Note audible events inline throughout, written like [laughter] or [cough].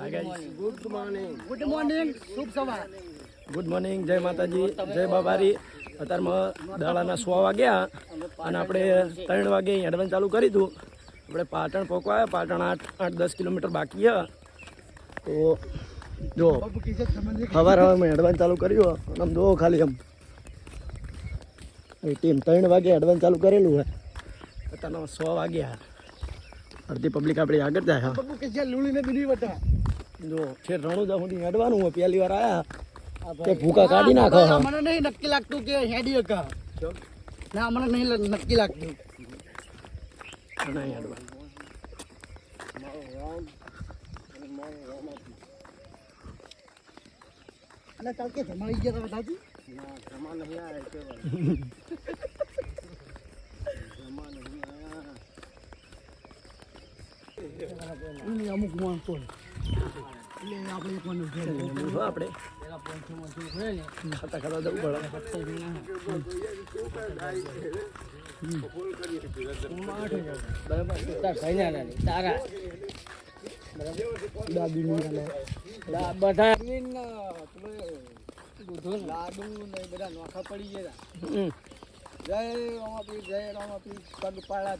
Hi guys good morning good morning શુભ સવાર. Good morning જય માતાજી. જય બાબારી. અત્યારમાં દાડાના સો વાગ્યા અને આપણે ત્રણ વાગે એડવાન્સ ચાલુ કરી હતું આપણે પાટણ પહોંચવા પાટણ આઠ આઠ દસ કિલોમીટર બાકી છે. તો જો સવાર હવે મેં એડવાન્સ ચાલુ કર્યું. અને આમ જુઓ ખાલી આમ. એ ટીમ ત્રણ વાગે એડવાન્સ ચાલુ કરેલું હોય અત્યારના સો વાગ્યા. અડધી પબ્લિક આપણી આગળ જાય હા. જો છે રણુજા સુધી હેડવાનું હોય. પહેલી વાર આયા. કે ભૂકા કાઢી નાખો મને નહીં નક્કી લાગતું કે હેડી કા ના મને નહીં નક્કી લાગતું. અને હેડવાનું. અને ચાલ કે જમાઈ ગયા તમે દાદી? જમા નહીં આયા જમા નહીં અમુક માણસો હાલે. લાડુ ને બધા નોખા પડી ગયા. જય રામ જય રામાપીર પગપાળા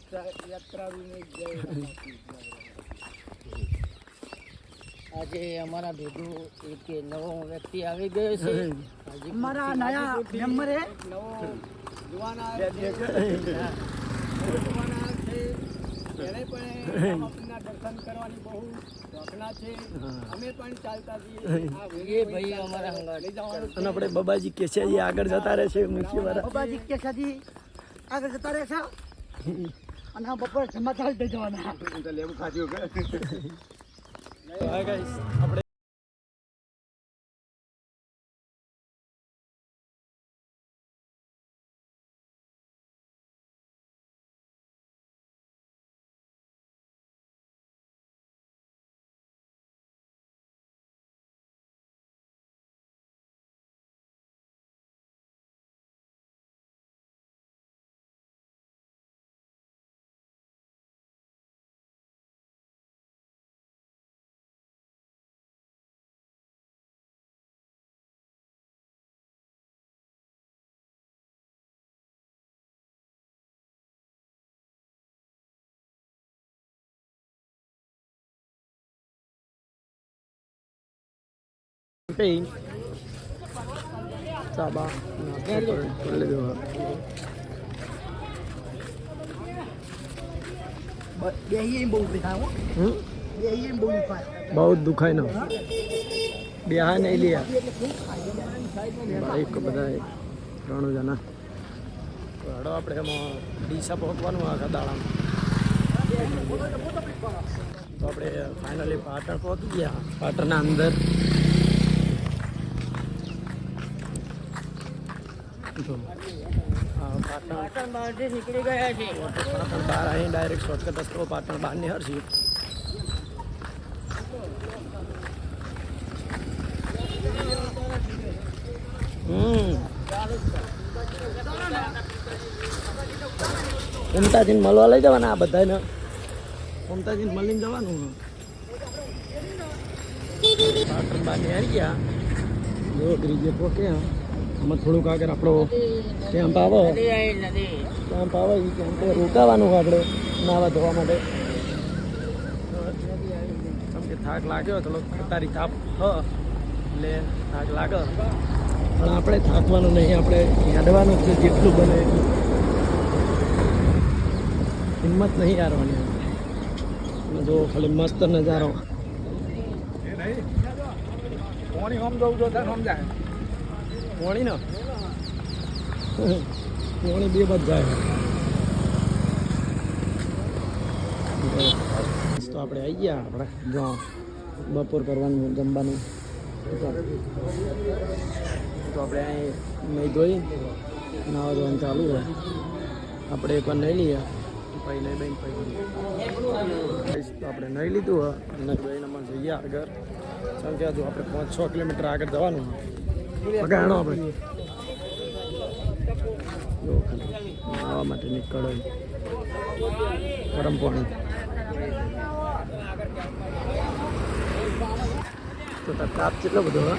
યાત્રાળુને જય રામાપીર આજે અમારા ભેગું એક નવો વ્યક્તિ આવી ગયો છે. અમારા નયા મેમ્બર હે. નવો જુવાન આવ્યો છે. જુવાન આવ્યો છે. એને પણ રામાપીરના દર્શન કરવાની બહુ છે. અમે પણ ચાલતા છીએ આ એ ભાઈ અમારા હંગાત લઈ જવાનું અને આપણે બબાજી કેસિયાજી આગળ જતા રહેશે મુખ્ય વાળા. બાબાજી કેસાજી આગળ જતા રહેશે અને આ બપોર જમા ચાલતા જવાના. [laughs] લેવું આપણે હા. બે અહીં બહુ દુખાય ને બેહા નહીં લિયા બાઈક બધા ત્રણ જણા. તો આપણે એમાં ડીસા પહોંચવાનું આખા દાડામાં. તો આપણે ફાઇનલી પાટણ પહોંચી ગયા. પાટણના અંદર તો આ પાટણ બહારથી પાટણ બહાર અહીં ડાયરેક્ટ શોર્ટકટ રસ્તો પાટણ બહાર હમ મમતાજીને મળવા લઈ જવાના આ બધાને મમતાજીને મળીને જવાનું પાટણ બહાર નીકળી ગયા જો ગ્રીજે પોકે આમાં થોડુંક આગળ આપણો કેમ્પ આવો. નદી આવી નદી. કેમ્પ આવે એ કેમ્પે રોકાવાનું આપણે નાવા ધોવા માટે. કે થાક લાગ્યો થોડો તારી કાપ હ એટલે થાક લાગે. પણ આપણે થાકવાનું નહીં આપણે હેડવાનું જ છે જેટલું બને હિંમત નહીં હારવાની જો ખાલી મસ્ત નજારો. કોણી હોમ જવું જો સમજાય પોણી ને? પોણી બે બધ તો આપણે આવી ગયા આપણે, જો બપોર કરવાનું જમવાનું. તો આપણે અહીં નહીં ધોઈ, નાવા ધોવાનું ચાલુ હોય આપણે એકવાર નહીં લઈએ. પછી નહીં બેન પછી તો આપણે નહીં લીધું હોય અને બેન અમારે જઈએ આગળ. સમજ્યા હજુ આપણે પાંચ છ કિલોમીટર આગળ જવાનું પગાણો આપણે નાવા માટે નીકળો. ગરમ પાણી. તો તાપ કેટલો બધો હા?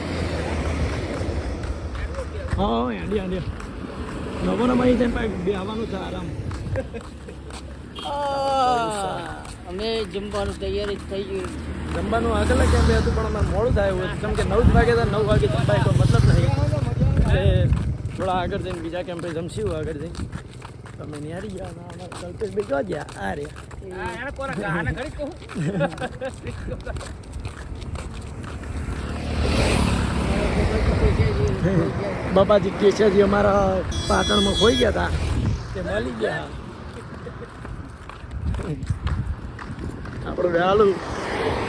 આંડી આંડી નવો નવો અહીં પાછું બે આવવાનું છે આરામ. અમે જમવાનું તૈયારી થઈ ગયું. જમવાનું આગળ કેમ બે હતું પણ અમે મોડું થાય એવું કેમ કે નવ જ વાગે તો નવ વાગે જમવાય તો મતલબ નહીં થોડા આગળ જઈને બીજા કેમ્પે જમશું આગળ જઈને. તમે નિહારી ગયા ના અમારા કલ્પેશ ભાઈ ક્યાં ગયા? આ રહ્યા. બાપાજી કેશરજી અમારા પાટણમાં ખોઈ ગયા હતા તે મળી ગયા. આપણું વહેલું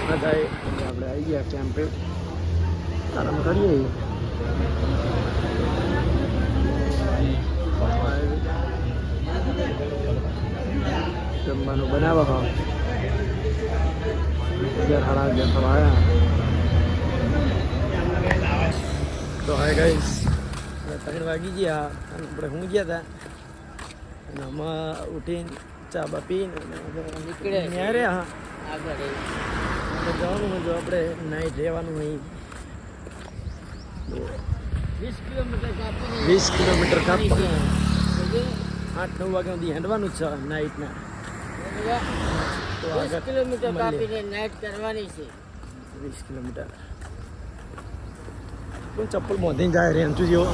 બધા આપણે આવી ગયા કેમ્પે આરામ કરીએ જમવાનું બનાવવા હા અગિયાર સાડા અગિયાર થવા આવ્યા તો હાય ગાઈસ ત્રણ વાગી ગયા અને આપણે હું ગયા હતા અને આમાં ઉઠીને ચા બા પીને નીકળે ન્યારે હા આગળ એ. આપણે જવાનું હોય જો આપણે નાઈટ રહેવાનું હોય વીસ કિલોમીટર કાપીને વીસ કિલોમીટર કાપવાનું સમજ્યો? આઠ નવ વાગ્યા સુધી હેંડવાનું જ છે નાઇટના તો કિલોમીટર. કાપીને કરવાની છે. વીસ કિલોમીટર. ચપ્પલ બાંધીને જાય રેન્ચું જેવો.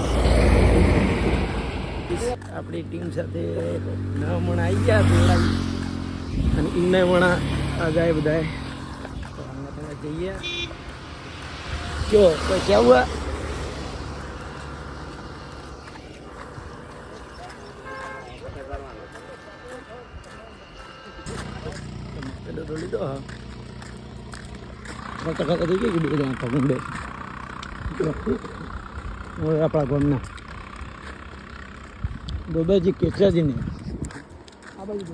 આપણી ટીમ સાથે ના મણ આવી ગયા પેલા અને એમને મણા આ જાય બધાએ જઈએ. કયો કોઈ કેવું પેલો તો લીધો હા ખાતા કરતા થઈ ગઈ કે બધા પગંડે બે આપણા ગામના. બાબાજી કેચાજીને આ બાજુ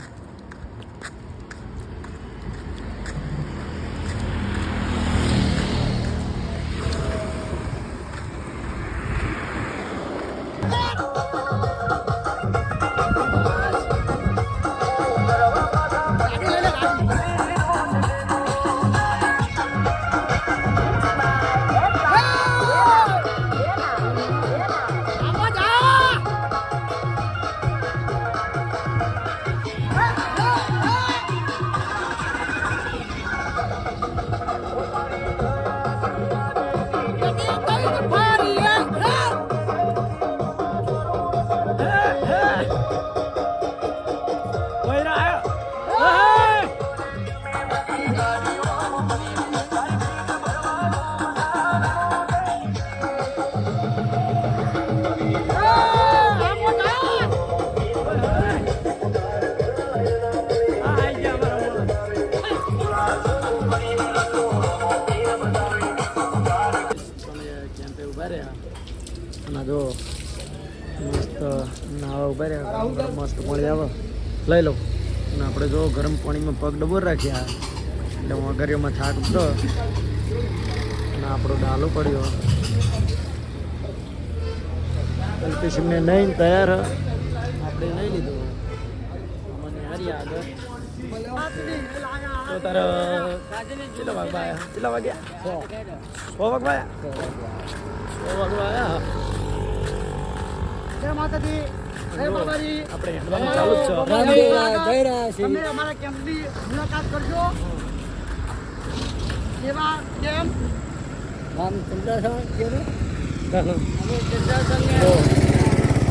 લઈ લો અને આપણે જો ગરમ પાણીમાં પગ ડબોર રાખ્યા એટલે હું અગરિયામાં થાક ઉતરો અને આપણો ડાલો પડ્યો. કલ્પેશને નહીં તૈયાર. આપણે નહીં લીધું. મને હારી આગળ. તો તારે કેટલા વાગવા આવ્યા કેટલા વાગ્યા? છ વાગવા આવ્યા વાગવા આવ્યા જય માતાજી. આપણે હેડવાનું ચાલુ જ છે. તમે અમારા કેમ્પની મુલાકાત કરજો. એવા કેમ્પ રામ ચંદ્રાસન કેવું? ચાલો. અમે ચંદ્રાસનને તો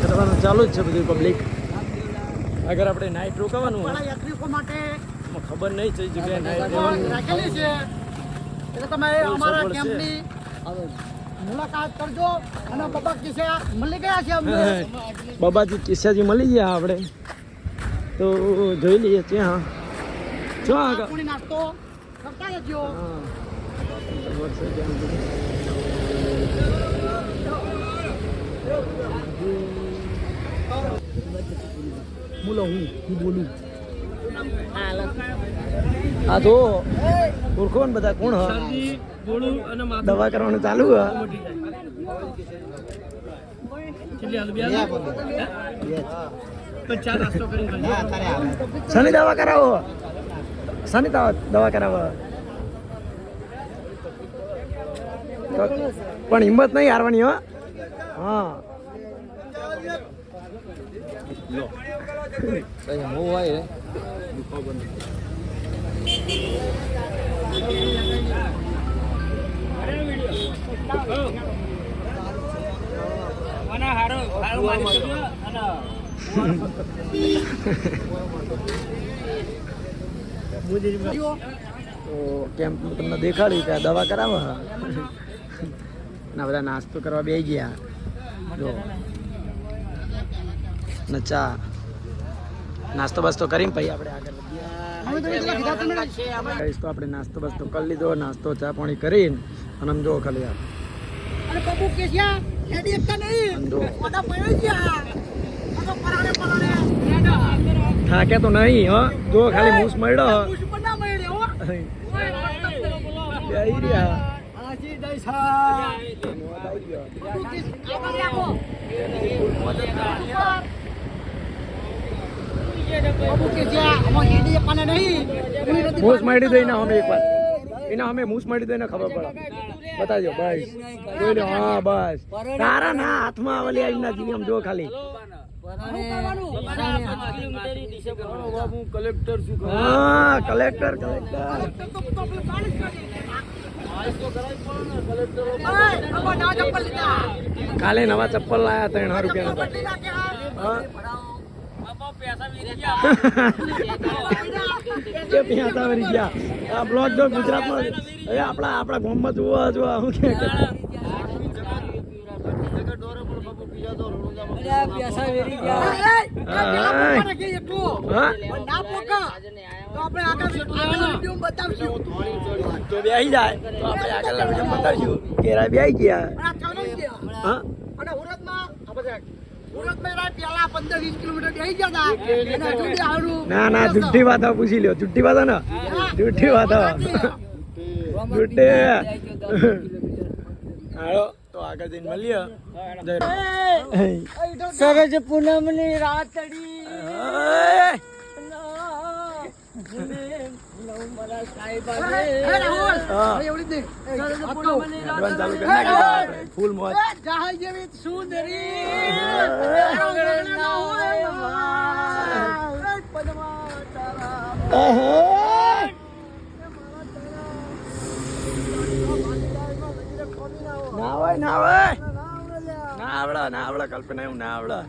હેડવાનું ચાલુ જ છે બધું પબ્લિક અગર આપણે નાઇટ રોકાવાનું. હોય યાત્રિકો માટે ખબર નહીં છે જગ્યાએ નાઇટ રાખેલી છે. એટલે તમે અમારા કેમ્પની મુલાકાત કરજો અને બાબા કિસ્સે મળી ગયા છે અમને. બાબાજી કિસ્સાજી મળી ગયા આપણે. તો જોઈ લઈએ ત્યાં. જો આગળ. નાસ્તો કરતા જજો હા. બોલો હું હું બોલું? આ જો ઓળખો ને બધા કોણ હ? દવા કરવાનું ચાલુ હ. શનિ દવા કરાવો. શનિ દવા દવા કરાવો. પણ હિંમત નહીં હારવાની હો. હા. તો કેમ્પ તમને દેખાડ્યું કે આ દવા કરાવો ના બધા નાસ્તો કરવા બે ગયા. જો. ને ચા નાસ્તો બાસ્તો કરીને પછી આપણે આગળ તો આપણે નાસ્તો બાસ્તો કરી લીધો નાસ્તો ચા પાણી કરીને અને આમ જો ખાલી. થાકે તો નહીં હો. જો ખાલી મૂસ મળ્યો. રહ્યા. મૂસ માડી દઈ ને અમે એકવાર. એના અમે મૂસ માડી દઈને ખબર પડે. બતાજો બસ. જોઈ હા, બસ. તારા ના હાથમાં આવેલી આવી ના જીવી આમ જો ખાલી. હા, કલેક્ટર કલેક્ટર. કાલે નવા ચપ્પલ લાયા ત્રણ રૂપિયા કે પ્યાસા વરી ગયા આ બ્લોગ જો ગુજરાતમાં હવે આપણા આપણા ગામમાં જોવા જોવા હું કે કે- પેલા પપ્પાને કહીએ એટલું. હા પણ ના પોકા. તો આપણે આગળ આગળના વિડીયોમાં બતાવશું. તો બેહી જાય તો આપણે આગળના વીડિયો બતાવીશું કેરા ચાલુ ગયા. હા અને સુરતમાં આ બધા સુરતમાં એના પહેલા 15 20 કિલોમીટર બેસી ગયા હતા. અને હજુ બી આવડું ના ના જુઠ્ઠી વાત પૂછી લ્યો જુઠ્ઠી વાત ને જુઠ્ઠી વાત જુઠ્ઠે હાલો તો આગળ જઈને મળીએ સરજ પૂનમની રાતડી ઓય. એ ફૂલ મોજ. જહાજ જેવી સુંદરી. ના હોય ના હોય ના આવડે ના આવડે કલ્પના એવું ના આવડે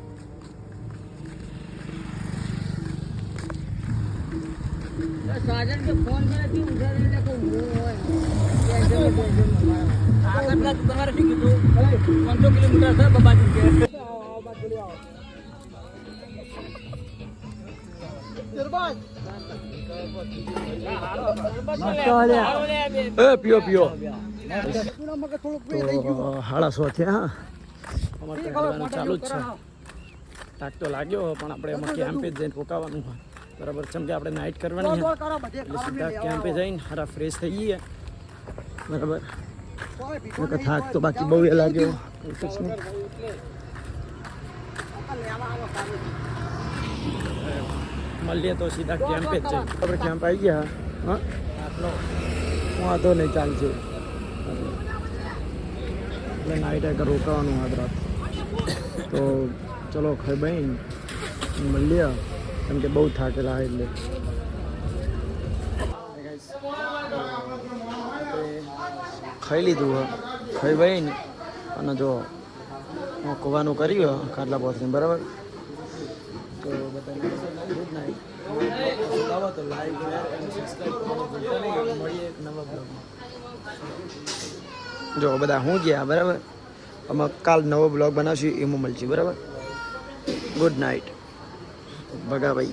સાજન કે ફોન કરે તું ઉઠાડી લે કોઈ હું. હોય બેસો, બેસો, મારા. આ પેલા તમારે શું કીધું પાંચસો કિલોમીટર છે બાબાજી કે પીઓ પીઓ હાડાસો સો થયા અમારે ચાલુ જ છે. તાક તો લાગ્યો પણ આપણે એમાં કેમ્પે જ જઈને રોકાવાનું હોય. બરાબર છે કે આપણે નાઇટ કરવાની છે. સીધા કેમ્પે જઈને હારા ફ્રેશ થઈ જઈએ. બરાબર. થાક તો બાકી બહુ એ લાગ્યો. મળીએ તો સીધા કેમ્પે જ જઈએ. આપણે કેમ્પ આવી ગયા. હા? વાંધો નહીં ચાલશે. એટલે નાઇટ આગળ રોકાવાનું આજ રાત. તો ચલો ખાઈ બહેન. મળીએ. કેમ કે બહુ થાકેલા એટલે. ખાઈ લીધું હોય ખાઈ બહેન અને જો મોકવાનું કર્યું ખાટલા પોસને બરાબર? તો જો, બધા હું ગયા, બરાબર? અમે કાલ નવો બ્લોગ બનાવશું, એમાં મળશે, બરાબર? ગુડ નાઇટ ભગા ભાઈ